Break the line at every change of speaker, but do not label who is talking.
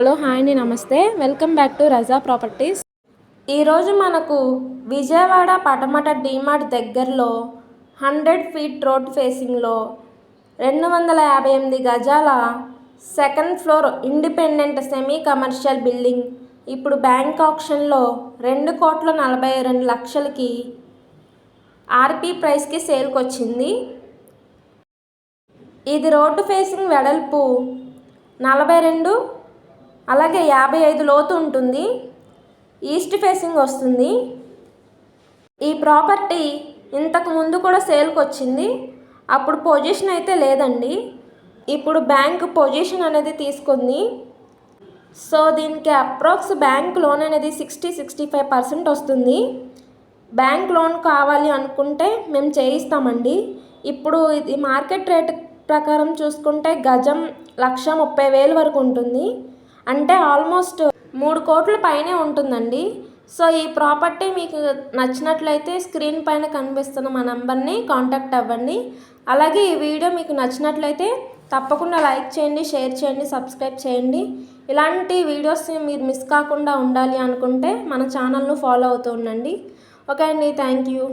Hello hi అండి నమస్తే. Welcome back to Raza properties. ఈరోజు మనకు విజయవాడ పటమట డీమార్ట్ దగ్గరలో హండ్రెడ్ ఫీట్ రోడ్ ఫేసింగ్లో రెండు వందల యాభై ఎనిమిది గజాల second floor independent semi commercial building ఇప్పుడు బ్యాంక్ ఆప్షన్లో రెండు కోట్ల నలభై రెండు లక్షలకి ఆర్పీ ప్రైస్కి సేల్కి వచ్చింది ఇది రోడ్డు ఫేసింగ్ వెడల్పు నలభై రెండు అలాగే యాభై ఐదు లోతు ఉంటుంది. ఈస్ట్ ఫేసింగ్ వస్తుంది. ఈ ప్రాపర్టీ ఇంతకు ముందు కూడా సేల్కి వచ్చింది. అప్పుడు పొజిషన్ అయితే లేదండి. ఇప్పుడు బ్యాంక్ పొజిషన్ అనేది తీసుకుంది. సో దీనికి అప్రాక్స్ బ్యాంక్ లోన్ అనేది సిక్స్టీ సిక్స్టీ ఫైవ్ పర్సెంట్ వస్తుంది. బ్యాంక్ లోన్ కావాలి అనుకుంటే మేము చేయిస్తామండి. ఇప్పుడు ఇది మార్కెట్ రేట్ ప్రకారం చూసుకుంటే గజం లక్ష ముప్పై వేలు వరకు ఉంటుంది. అంటే ఆల్మోస్ట్ మూడు కోట్ల పైనే ఉంటుందండి. సో ఈ ప్రాపర్టీ మీకు నచ్చినట్లయితే స్క్రీన్ పైన కనిపిస్తున్న మా నెంబర్ని కాంటాక్ట్ అవ్వండి. అలాగే ఈ వీడియో మీకు నచ్చినట్లయితే తప్పకుండా లైక్ చేయండి షేర్ చేయండి సబ్స్క్రైబ్ చేయండి. ఇలాంటి వీడియోస్ మీరు మిస్ కాకుండా ఉండాలి అనుకుంటే మన ఛానల్ను ఫాలో అవుతూ ఉండండి. ఓకే అండి థ్యాంక్ యూ.